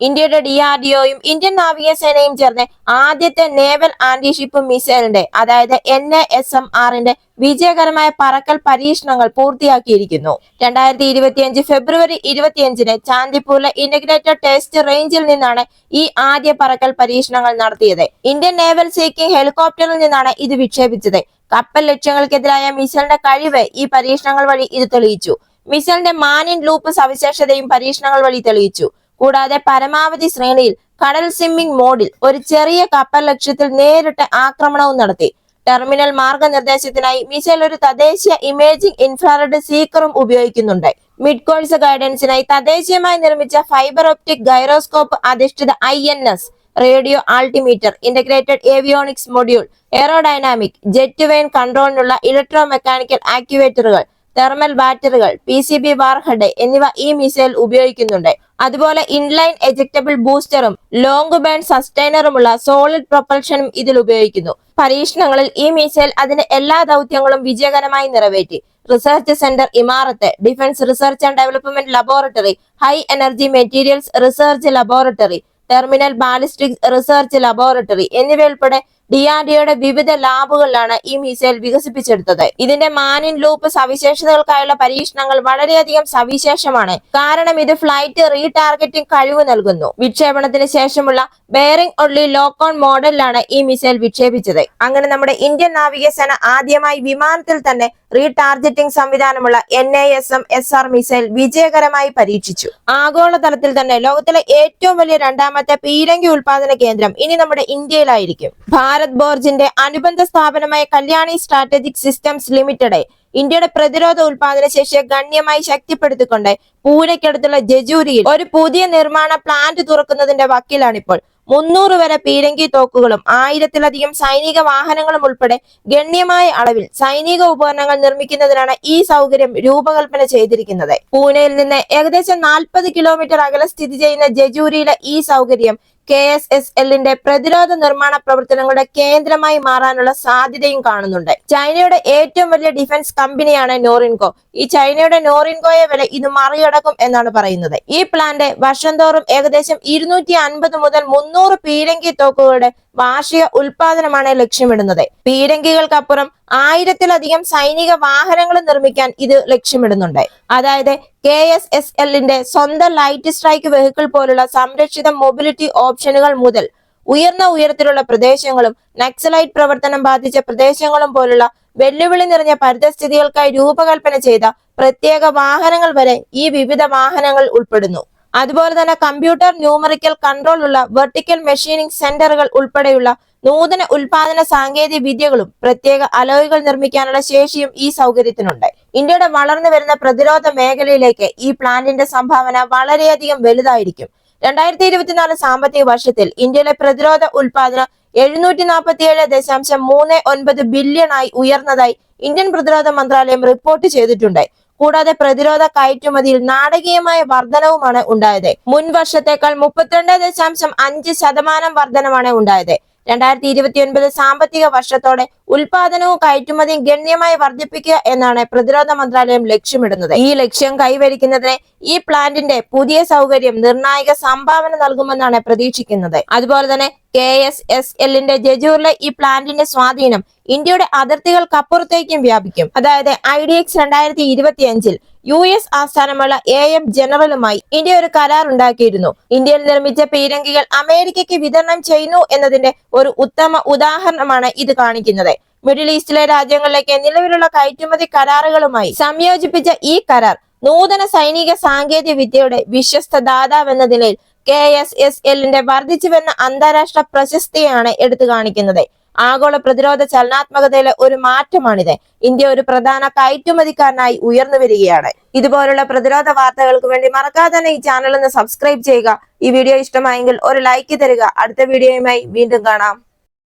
ഇന്ത്യയുടെ D R D ഒയും Indian നാവികസേനയും ചേർന്ന് ആദ്യത്തെ നേവൽ ആന്റിഷിപ്പ് മിസൈലിന്റെ അതായത് എൻ എ എസ് എം ആറിന്റെ വിജയകരമായ പറക്കൽ പരീക്ഷണങ്ങൾ പൂർത്തിയാക്കിയിരിക്കുന്നു. രണ്ടായിരത്തി ഇരുപത്തിയഞ്ച് ഫെബ്രുവരി ഇരുപത്തിയഞ്ചിന് ചാന്ദിപ്പൂരിലെ ഇന്റഗ്രേറ്റഡ് ടെസ്റ്റ് റേഞ്ചിൽ നിന്നാണ് ഈ ആദ്യ പറക്കൽ പരീക്ഷണങ്ങൾ നടത്തിയത്. ഇന്ത്യൻ നേവൽ സീക്കിംഗ് ഹെലികോപ്റ്ററിൽ നിന്നാണ് ഇത് വിക്ഷേപിച്ചത്. കപ്പൽ ലക്ഷ്യങ്ങൾക്കെതിരായ മിസൈലിന്റെ കഴിവ് ഈ പരീക്ഷണങ്ങൾ വഴി ഇത് തെളിയിച്ചു. മിസൈലിന്റെ മാനിൻ ലൂപ്പ് സവിശേഷതയും പരീക്ഷണങ്ങൾ വഴി തെളിയിച്ചു. കൂടാതെ പരമാവധി ശ്രേണിയിൽ കടൽ സ്വിമ്മിംഗ് മോഡിൽ ഒരു ചെറിയ കപ്പൽ ലക്ഷ്യത്തിൽ നേരിട്ട് ആക്രമണവും നടത്തി. ടെർമിനൽ മാർഗനിർദ്ദേശത്തിനായി മിസൈൽ ഒരു തദ്ദേശീയ ഇമേജിംഗ് ഇൻഫ്രാറെഡ് സീക്കറും ഉപയോഗിക്കുന്നുണ്ട്. മിഡ് കോഴ്സ് ഗൈഡൻസിനായി തദ്ദേശീയമായി നിർമ്മിച്ച ഫൈബർ ഒപ്റ്റിക് ഗൈറോസ്കോപ്പ് അധിഷ്ഠിത I N S radio altimeter integrated avionics module aerodynamic jet vane കൺട്രോളിനുള്ള electro mechanical ആക്യുവേറ്ററുകൾ തെർമൽ ബാറ്ററികൾ പി സി ബി വാർഹെഡ് എന്നിവ ഈ മിസൈൽ ഉപയോഗിക്കുന്നുണ്ട്. അതുപോലെ ഇൻലൈൻ എജക്റ്റബിൾ ബൂസ്റ്ററും ലോങ് ബാൻഡ് സസ്റ്റൈനറുമുള്ള സോളിഡ് പ്രൊപ്പൽഷനും ഇതിൽ ഉപയോഗിക്കുന്നു. പരീക്ഷണങ്ങളിൽ ഈ മിസൈൽ അതിന്റെ എല്ലാ ദൗത്യങ്ങളും വിജയകരമായി നിറവേറ്റി. Research centre Imarat defence research and development laboratory high energy materials research laboratory terminal ballistic research laboratory എന്നിവയുൾപ്പെടെ ഡിആർഡിഒയുടെ വിവിധ ലാബുകളിലാണ് ഈ മിസൈൽ വികസിപ്പിച്ചെടുത്തത്. ഇതിന്റെ മാനിൻ ലൂപ്പ് സവിശേഷതകൾക്കായുള്ള പരീക്ഷണങ്ങൾ വളരെയധികം സവിശേഷമാണ്. കാരണം ഇത് ഫ്ലൈറ്റ് റീടാർഗറ്റിംഗ് കഴിവ് നൽകുന്നു. വിക്ഷേപണത്തിന് ശേഷമുള്ള ബെയറിംഗ് ഒള്ളി ലോക്കോൺ മോഡലിലാണ് ഈ മിസൈൽ വിക്ഷേപിച്ചത്. അങ്ങനെ നമ്മുടെ ഇന്ത്യൻ നാവികസേന ആദ്യമായി വിമാനത്തിൽ തന്നെ retargeting സംവിധാനമുള്ള N A S M S R missile വിജയകരമായി പരീക്ഷിച്ചു. ആഗോളതലത്തിൽ തന്നെ ലോകത്തിലെ ഏറ്റവും വലിയ രണ്ടാമത്തെ പീരങ്കി ഉൽപാദന കേന്ദ്രം ഇനി നമ്മുടെ ഇന്ത്യയിലായിരിക്കും. ഭാരത് ബോർജിന്റെ അനുബന്ധ സ്ഥാപനമായ കല്യാണി സ്ട്രാറ്റജിക് സിസ്റ്റംസ് ലിമിറ്റഡ് ഇന്ത്യയുടെ പ്രതിരോധ ഉൽപാദന ശേഷിയെ ഗണ്യമായി ശക്തിപ്പെടുത്തിക്കൊണ്ട് പൂനെക്കടുത്തുള്ള ജജൂരിയിൽ ഒരു പുതിയ നിർമ്മാണ പ്ലാന്റ് തുറക്കുന്നതിന്റെ വക്കിലാണിപ്പോൾ. മുന്നൂറ് വരെ പീരങ്കി തോക്കുകളും ആയിരത്തിലധികം സൈനിക വാഹനങ്ങളും ഉൾപ്പെടെ ഗണ്യമായ അളവിൽ സൈനിക ഉപകരണങ്ങൾ നിർമ്മിക്കുന്നതിനാണ് ഈ സൗകര്യം രൂപകൽപ്പന ചെയ്തിരിക്കുന്നത്. പൂനെയിൽ നിന്ന് ഏകദേശം നാൽപ്പത് കിലോമീറ്റർ അകലെ സ്ഥിതി ചെയ്യുന്ന ജജൂരിയിലെ ഈ സൗകര്യം കെ എസ് എസ് എല്ലിന്റെ പ്രതിരോധ നിർമ്മാണ പ്രവർത്തനങ്ങളുടെ കേന്ദ്രമായി മാറാനുള്ള സാധ്യതയും കാണുന്നുണ്ട്. ചൈനയുടെ ഏറ്റവും വലിയ ഡിഫൻസ് കമ്പനിയാണ് നോറിൻകോ. ഈ ചൈനയുടെ നോറിൻകോയെ വില ഇത് മറികടക്കും എന്നാണ് പറയുന്നത്. ഈ പ്ലാന്റ് വർഷം തോറും ഏകദേശം ഇരുന്നൂറ്റി അൻപത് മുതൽ മുന്നൂറ് പീരങ്കി തോക്കുകളുടെ വാർഷിക ഉൽപാദനമാണ് ലക്ഷ്യമിടുന്നത്. പീരങ്കികൾക്കപ്പുറം ആയിരത്തിലധികം സൈനിക വാഹനങ്ങൾ നിർമ്മിക്കാൻ ഇത് ലക്ഷ്യമിടുന്നുണ്ട്. അതായത് കെ എസ് എസ് എല്ലിന്റെ സ്വന്തം ലൈറ്റ് സ്ട്രൈക്ക് വെഹിക്കിൾ പോലുള്ള സംരക്ഷിത മൊബിലിറ്റി ഓപ്ഷനുകൾ മുതൽ ഉയർന്ന ഉയരത്തിലുള്ള പ്രദേശങ്ങളും നക്സലൈറ്റ് പ്രവർത്തനം ബാധിച്ച പ്രദേശങ്ങളും പോലുള്ള വെല്ലുവിളി നിറഞ്ഞ പരിതസ്ഥിതികൾക്കായി രൂപകൽപ്പന ചെയ്ത പ്രത്യേക വാഹനങ്ങൾ വരെ ഈ വിവിധ വാഹനങ്ങൾ ഉൾപ്പെടുന്നു. അതുപോലെ തന്നെ കമ്പ്യൂട്ടർ ന്യൂമറിക്കൽ കൺട്രോൾ ഉള്ള വെർട്ടിക്കൽ മെഷീനിങ് സെന്ററുകൾ ഉൾപ്പെടെയുള്ള നൂതന ഉൽപാദന സാങ്കേതിക വിദ്യകളും പ്രത്യേക അലോയികൾ നിർമ്മിക്കാനുള്ള ശേഷിയും ഈ സൗകര്യത്തിനുണ്ട്. ഇന്ത്യയുടെ വളർന്നു വരുന്ന പ്രതിരോധ മേഖലയിലേക്ക് ഈ പ്ലാന്റിന്റെ സംഭാവന വളരെയധികം വലുതായിരിക്കും. രണ്ടായിരത്തി ഇരുപത്തിനാല് സാമ്പത്തിക വർഷത്തിൽ ഇന്ത്യയിലെ പ്രതിരോധ ഉൽപാദനം എഴുന്നൂറ്റി നാൽപ്പത്തി ഏഴ് ദശാംശം മൂന്ന് ഒൻപത് ബില്യൺ ആയി ഉയർന്നതായി ഇന്ത്യൻ പ്രതിരോധ മന്ത്രാലയം റിപ്പോർട്ട് ചെയ്തിട്ടുണ്ട്. കൂടാതെ പ്രതിരോധ കയറ്റുമതിയിൽ നാടകീയമായ വർധനവുമാണ് ഉണ്ടായത്. മുൻ വർഷത്തേക്കാൾ മുപ്പത്തിരണ്ട് ദശാംശം അഞ്ച് ശതമാനം വർധനമാണ് ഉണ്ടായത്. രണ്ടായിരത്തി ഇരുപത്തി ഒൻപത് സാമ്പത്തിക വർഷത്തോടെ ഉൽപാദനവും കയറ്റുമതിയും ഗണ്യമായി വർദ്ധിപ്പിക്കുക എന്നാണ് പ്രതിരോധ മന്ത്രാലയം ലക്ഷ്യമിടുന്നത്. ഈ ലക്ഷ്യം കൈവരിക്കുന്നതിന് ഈ പ്ലാന്റിന്റെ പുതിയ സൗകര്യം നിർണായക സംഭാവന നൽകുമെന്നാണ് പ്രതീക്ഷിക്കുന്നത്. അതുപോലെ തന്നെ കെ എസ് എസ് എല്ലിന്റെ ജജൂറിലെ ഈ പ്ലാന്റിന്റെ സ്വാധീനം ഇന്ത്യയുടെ അതിർത്തികൾക്കപ്പുറത്തേക്കും വ്യാപിക്കും. അതായത് ഐ ഡി എക്സ് രണ്ടായിരത്തി ഇരുപത്തി അഞ്ചിൽ യു എസ് ആസ്ഥാനമുള്ള എ എം ജനറലുമായി ഇന്ത്യ ഒരു കരാർ ഉണ്ടാക്കിയിരുന്നു ഇന്ത്യയിൽ നിർമ്മിച്ച പീരങ്കികൾ അമേരിക്കയ്ക്ക് വിതരണം ചെയ്യുന്നു എന്നതിന്റെ ഒരു ഉത്തമ ഉദാഹരണമാണ് ഇത് കാണിക്കുന്നത്. മിഡിൽ ഈസ്റ്റിലെ രാജ്യങ്ങളിലേക്ക് നിലവിലുള്ള കയറ്റുമതി കരാറുകളുമായി സംയോജിപ്പിച്ച ഈ കരാർ നൂതന സൈനിക സാങ്കേതിക വിദ്യയുടെ വിശ്വസ്ത ദാതാവെന്ന നിലയിൽ കെ എസ് എസ് എല്ലിന്റെ വർദ്ധിച്ചു അന്താരാഷ്ട്ര പ്രശസ്തിയാണ് എടുത്തു കാണിക്കുന്നത്. ആഗോള പ്രതിരോധ ചലനാത്മകതയിലെ ഒരു മാറ്റമാണിത്. ഇന്ത്യ ഒരു പ്രധാന കയറ്റുമതിക്കാരനായി ഉയർന്നു വരികയാണ്. ഇതുപോലുള്ള പ്രതിരോധ വാർത്തകൾക്ക് വേണ്ടി മറക്കാതെ തന്നെ ഈ ചാനൽ ഒന്ന് സബ്സ്ക്രൈബ് ചെയ്യുക. ഈ വീഡിയോ ഇഷ്ടമായെങ്കിൽ ഒരു ലൈക്ക് തരിക. അടുത്ത വീഡിയോയുമായി വീണ്ടും കാണാം.